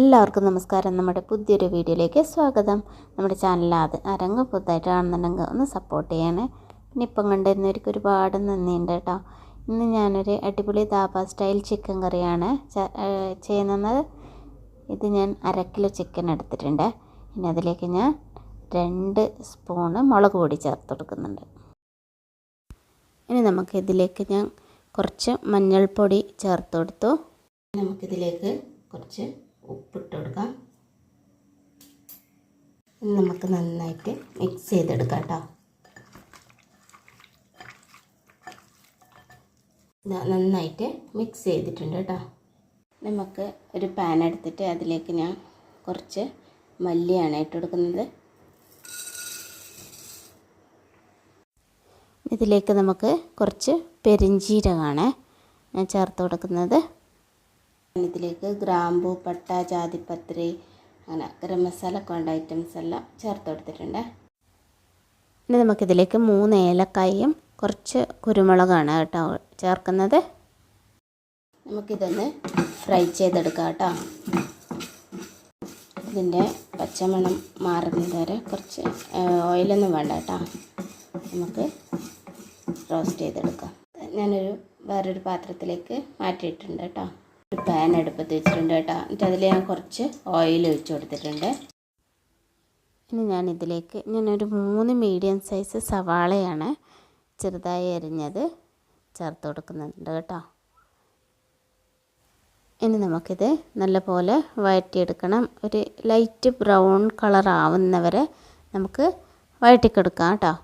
എല്ലാവർക്കും നമസ്കാരം. നമ്മുടെ പുതിയൊരു വീഡിയോയിലേക്ക് സ്വാഗതം. നമ്മുടെ ചാനൽ അരങ്ങ് പുതുതായിട്ട് കാണുന്നുണ്ടെങ്കിൽ ഒന്ന് സപ്പോർട്ട് ചെയ്യണേ. പിന്നെ ഇപ്പം കണ്ടിരുന്നവർക്ക് ഒരുപാട് നന്ദിയുണ്ട് കേട്ടോ. ഇന്ന് ഞാനൊരു അടിപൊളി ദാബ സ്റ്റൈൽ ചിക്കൻ കറിയാണ് ചെയ്യുന്നത്. ഇത് ഞാൻ അര കിലോ ചിക്കൻ എടുത്തിട്ടുണ്ട്. ഇനി അതിലേക്ക് ഞാൻ രണ്ട് സ്പൂണ് മുളക് പൊടി ചേർത്ത് കൊടുക്കുന്നുണ്ട്. ഇനി നമുക്ക് ഇതിലേക്ക് ഞാൻ കുറച്ച് മഞ്ഞൾപ്പൊടി ചേർത്ത് കൊടുത്തു. നമുക്കിതിലേക്ക് കുറച്ച് ഉപ്പിട്ട് കൊടുക്കാം നമുക്ക് നന്നായിട്ട് മിക്സ് ചെയ്തെടുക്കാം കേട്ടോ. നന്നായിട്ട് മിക്സ് ചെയ്തിട്ടുണ്ട് കേട്ടോ. നമുക്ക് ഒരു പാൻ എടുത്തിട്ട് അതിലേക്ക് ഞാൻ കുറച്ച് മല്ലിയാണ് ഇട്ട് കൊടുക്കുന്നത്. ഇതിലേക്ക് നമുക്ക് കുറച്ച് പെരിഞ്ചീരകമാണ് ഞാൻ ചേർത്ത് കൊടുക്കുന്നത്. ഇതിലേക്ക് ഗ്രാമ്പു പട്ട ജാതിപത്രി അങ്ങനെ ഗരം മസാല കൊണ്ട ഐറ്റംസ് എല്ലാം ചേർത്ത് കൊടുത്തിട്ടുണ്ട്. ഇനി നമുക്കിതിലേക്ക് മൂന്ന് ഏലക്കായും കുറച്ച് കുരുമുളകാണ് കേട്ടോ ചേർക്കുന്നത്. നമുക്കിതൊന്ന് ഫ്രൈ ചെയ്തെടുക്കാം കേട്ടോ. ഇതിന്റെ പച്ചമണം മാറുന്നത് വരെ കുറച്ച് ഓയിലൊന്നും വേണ്ട കേട്ടോ. നമുക്ക് റോസ്റ്റ് ചെയ്തെടുക്കാം. ഞാനൊരു വേറൊരു പാത്രത്തിലേക്ക് മാറ്റിയിട്ടുണ്ട് കേട്ടോ. ഒരു പാൻ അടുപ്പത്ത് വെച്ചിട്ടുണ്ട് കേട്ടോ. എന്നിട്ട് അതിൽ ഞാൻ കുറച്ച് ഓയിൽ ഒഴിച്ച് കൊടുത്തിട്ടുണ്ട്. ഇനി ഞാൻ ഇതിലേക്ക് ഞാനൊരു മൂന്ന് മീഡിയം സൈസ് സവാളയാണ് ചെറുതായി അരിഞ്ഞത് ചേർത്ത് കൊടുക്കുന്നുണ്ട് കേട്ടോ. ഇനി നമുക്കിത് നല്ലപോലെ വഴറ്റിയെടുക്കണം. ഒരു ലൈറ്റ് ബ്രൗൺ കളർ ആവുന്നവരെ നമുക്ക് വഴറ്റിക്കെടുക്കാം കേട്ടോ.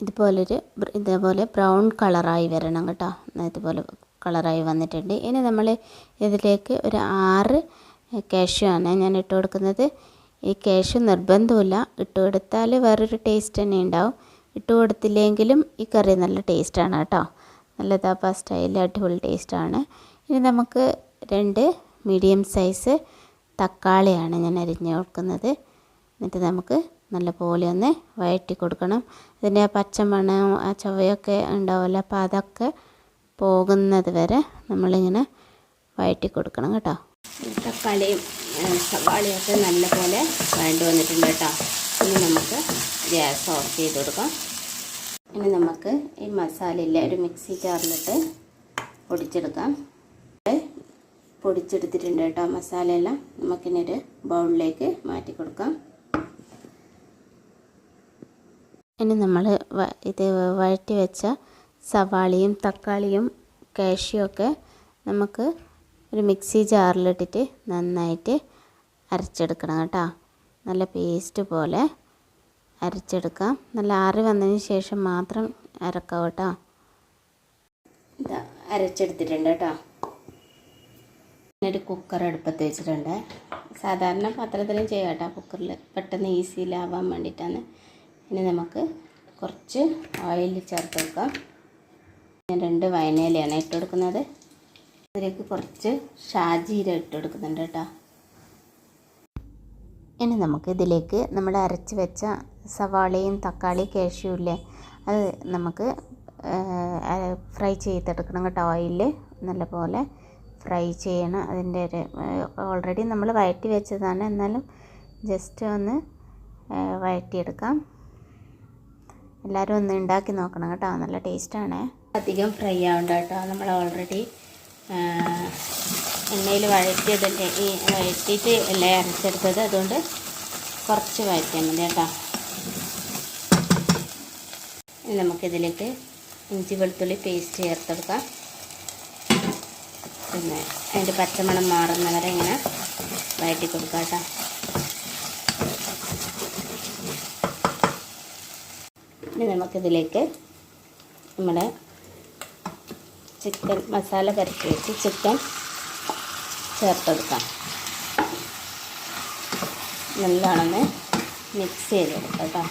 ഇതുപോലൊരു ഇതേപോലെ ബ്രൗൺ കളറായി വരണം കേട്ടോ. ഇതുപോലെ കളറായി വന്നിട്ടുണ്ട്. ഇനി നമ്മൾ ഇതിലേക്ക് ഒരു ആറ് കാഷ്യൂ ആണ് ഞാൻ ഇട്ട് കൊടുക്കുന്നത്. ഈ കാഷ്യൂ നിർബന്ധമില്ല ഇട്ട് കൊടുത്താൽ വേറൊരു ടേസ്റ്റ് തന്നെ ഉണ്ടാവും. ഇട്ട് കൊടുത്തില്ലെങ്കിലും ഈ കറി നല്ല ടേസ്റ്റാണ് കേട്ടോ. നല്ല ദാബ സ്റ്റൈൽ അടിപൊളി ടേസ്റ്റാണ് ഇനി നമുക്ക് രണ്ട് മീഡിയം സൈസ് തക്കാളിയാണ് ഞാൻ അരിഞ്ഞ് കൊടുക്കുന്നത്. എന്നിട്ട് നമുക്ക് നല്ലപോലെ ഒന്ന് വഴറ്റി കൊടുക്കണം. ഇതിന്റെ ആ ആ ചവയൊക്കെ ഉണ്ടാവുമല്ലോ അപ്പോൾ അതൊക്കെ പോകുന്നത് വരെ നമ്മളിങ്ങനെ വഴറ്റി കൊടുക്കണം കേട്ടോ. തക്കാളിയും സവാളയും ഒക്കെ നല്ലപോലെ വേണ്ടി വന്നിട്ടുണ്ട് കേട്ടോ. ഇനി നമുക്ക് ഗ്യാസ് ഓഫ് ചെയ്ത് കൊടുക്കാം. ഇനി നമുക്ക് ഈ മസാലയില്ല ഒരു മിക്സി ജാറിലിട്ട് പൊടിച്ചെടുക്കാം. പൊടിച്ചെടുത്തിട്ടുണ്ട് കേട്ടോ മസാലയെല്ലാം. നമുക്കിനി ഒരു ബൗളിലേക്ക് മാറ്റി കൊടുക്കാം. ഇനി നമ്മൾ ഇത് വഴറ്റി വെച്ച സവാളയും തക്കാളിയും കാഷ്യുമൊക്കെ നമുക്ക് ഒരു മിക്സി ജാറിലിട്ടിട്ട് നന്നായിട്ട് അരച്ചെടുക്കണം കേട്ടോ. നല്ല പേസ്റ്റ് പോലെ അരച്ചെടുക്കാം. നല്ല ആറി വന്നതിന് ശേഷം മാത്രം അരക്കാം കേട്ടോ. ഇതാ അരച്ചെടുത്തിട്ടുണ്ട് കേട്ടോ. ഒരു കുക്കർ അടുപ്പത്ത് വെച്ചിട്ടുണ്ട്. സാധാരണ പാത്രത്തിലും ചെയ്യാം കേട്ടോ. കുക്കറിൽ പെട്ടെന്ന് ഈസിയിലാവാൻ വേണ്ടിയിട്ടാണ്. ഇനി നമുക്ക് കുറച്ച് ഓയിൽ ചേർത്ത് വെക്കാം. ഞാൻ രണ്ട് വയനയിലാണ് ഇട്ട് കൊടുക്കുന്നത് അതിലേക്ക് കുറച്ച് ഷാജീര ഇട്ട് കൊടുക്കുന്നുണ്ട് കേട്ടോ. ഇനി നമുക്ക് ഇതിലേക്ക് നമ്മൾ അരച്ച് വെച്ച സവാളയും തക്കാളി കാഷ്യൂ ഇല്ലേ അത് നമുക്ക് ഫ്രൈ ചെയ്തെടുക്കണം കേട്ടോ ഓയിലിൽ നല്ലപോലെ ഫ്രൈ ചെയ്യണം അതിന്റെ ഒരു ഓൾറെഡി നമ്മൾ വഴറ്റി വെച്ചതാണ്. എന്നാലും ജസ്റ്റ് ഒന്ന് വഴറ്റിയെടുക്കാം എല്ലാവരും ഒന്ന് ഉണ്ടാക്കി നോക്കണം കേട്ടോ. നല്ല ടേസ്റ്റാണ് അധികം ഫ്രൈ ആവണ്ട കേട്ടോ. നമ്മൾ ഓൾറെഡി എണ്ണയിൽ വഴറ്റിയതല്ലേ ഈ വഴറ്റിയിട്ട് അല്ലേ അരച്ചെടുത്തത്? അതുകൊണ്ട് കുറച്ച് വഴറ്റിയാൽ മതി കേട്ടോ. നമുക്കിതിലേക്ക് ഇഞ്ചി വെളുത്തുള്ളി പേസ്റ്റ് ചേർത്തെടുക്കാം പിന്നെ അതിന്റെ പച്ചമണം മാറുന്നവരെ ഇങ്ങനെ വഴറ്റി കൊടുക്കാം കേട്ടോ. ഇനി നമുക്കിതിലേക്ക് നമ്മുടെ ചിക്കൻ മസാല പരത്തി വെച്ച് ചിക്കൻ ചേർത്തെടുക്കാം. നല്ലോണമെന്ന് മിക്സ് ചെയ്തെടുക്കാം കേട്ടോ.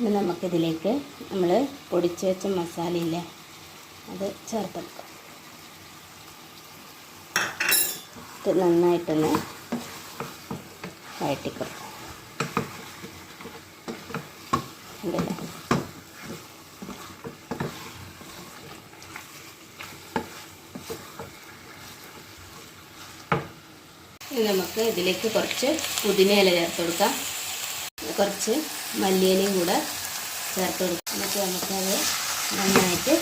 ഇനി നമുക്കിതിലേക്ക് നമ്മൾ പൊടിച്ച് വെച്ച മസാലയില്ലേ അത് ചേർത്തെടുക്കാം. ഇത് നന്നായിട്ടൊന്ന് വഴറ്റിക്കൊടുക്കാം. ഉണ്ടല്ലോ നമുക്ക് ഇതിലേക്ക് കുറച്ച് പുതിനയില ചേർത്ത് കൊടുക്കാം. കുറച്ച് മല്ലിയിലയും കൂടെ ചേർത്ത് കൊടുക്കാം. എന്നിട്ട് നമുക്കത് നന്നായിട്ട്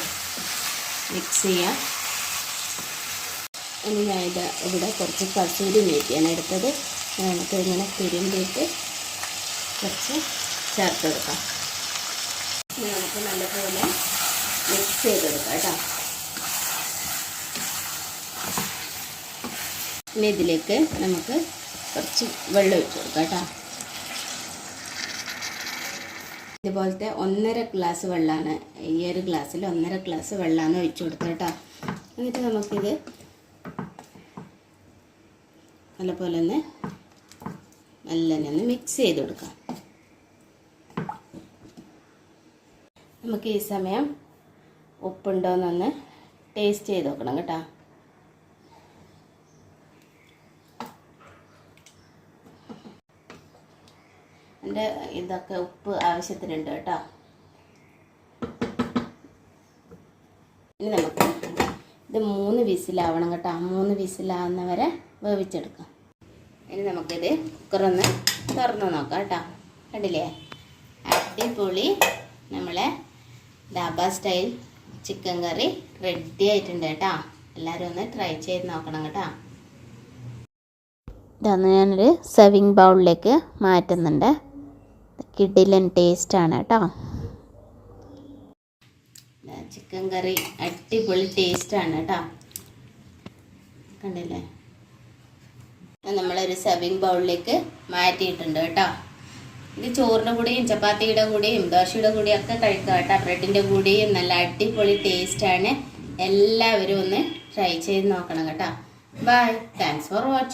മിക്സ് ചെയ്യാം. ഇനി ഞാൻ ഇത് ഇവിടെ കുറച്ച് കസൂരി മേത്തിയാണ് എടുത്തത്. നമുക്ക് ഇങ്ങനെ തിരുമ്പിയിട്ട് കുറച്ച് ചേർത്ത് കൊടുക്കാം. നമുക്ക് നല്ലപോലെ മിക്സ് ചെയ്തെടുക്കാം കേട്ടോ. ഇനി ഇതിലേക്ക് നമുക്ക് കുറച്ച് വെള്ളം ഒഴിച്ച് കൊടുക്കാം കേട്ടോ. ഇതുപോലത്തെ ഒന്നര ഗ്ലാസ് വെള്ളമാണ് ഈ ഒരു ഗ്ലാസ്സിൽ ഒന്നര ഗ്ലാസ് വെള്ളമാണ് ഒഴിച്ചു കൊടുത്തത് കേട്ടോ. എന്നിട്ട് നമുക്കിത് നല്ലപോലെ ഒന്ന് നല്ലതന്നെ ഒന്ന് മിക്സ് ചെയ്ത് കൊടുക്കാം. നമുക്ക് ഈ സമയം ഉപ്പുണ്ടോയെന്നൊന്ന് ടേസ്റ്റ് ചെയ്ത് നോക്കണം കേട്ടോ. എന്റെ ഇതൊക്കെ ഉപ്പ് ആവശ്യത്തിനുണ്ട് കേട്ടോ. ഇനി നമുക്ക് ഇത് മൂന്ന് വിസിലാവണം കേട്ടോ. മൂന്ന് വിസിലാവുന്ന വരെ വേവിച്ചെടുക്കാം. ഇനി നമുക്കിത് കുക്കറൊന്ന് തുറന്ന് നോക്കാം കേട്ടോ. കണ്ടില്ലേ? അടിപൊളി നമ്മളെ dhaba style chicken curry ready ആയിട്ടുണ്ട് കേട്ടോ. എല്ലാവരും ഒന്ന് ട്രൈ ചെയ്ത് നോക്കണം കേട്ടോ. ഇതൊന്ന് ഞാനൊരു സെവിങ് ബൗളിലേക്ക് മാറ്റുന്നുണ്ട്. കിഡിലൻ ടേസ്റ്റാണ് കേട്ടോ. ചിക്കൻ കറി അടിപൊളി ടേസ്റ്റാണ് കേട്ടോ. കണ്ടില്ലേ? നമ്മളൊരു സെർവിങ് ബൗളിലേക്ക് മാറ്റിയിട്ടുണ്ട് കേട്ടോ. ഇത് ചോറിന്റെ കൂടെയും ചപ്പാത്തിയുടെ കൂടെയും ദോശയുടെ കൂടെയും ഒക്കെ കഴിക്കാം കേട്ടോ. ബ്രെഡിന്റെ കൂടെയും നല്ല അടിപൊളി ടേസ്റ്റാണ്. എല്ലാവരും ഒന്ന് ട്രൈ ചെയ്ത് നോക്കണം കേട്ടോ. Bye thanks for watching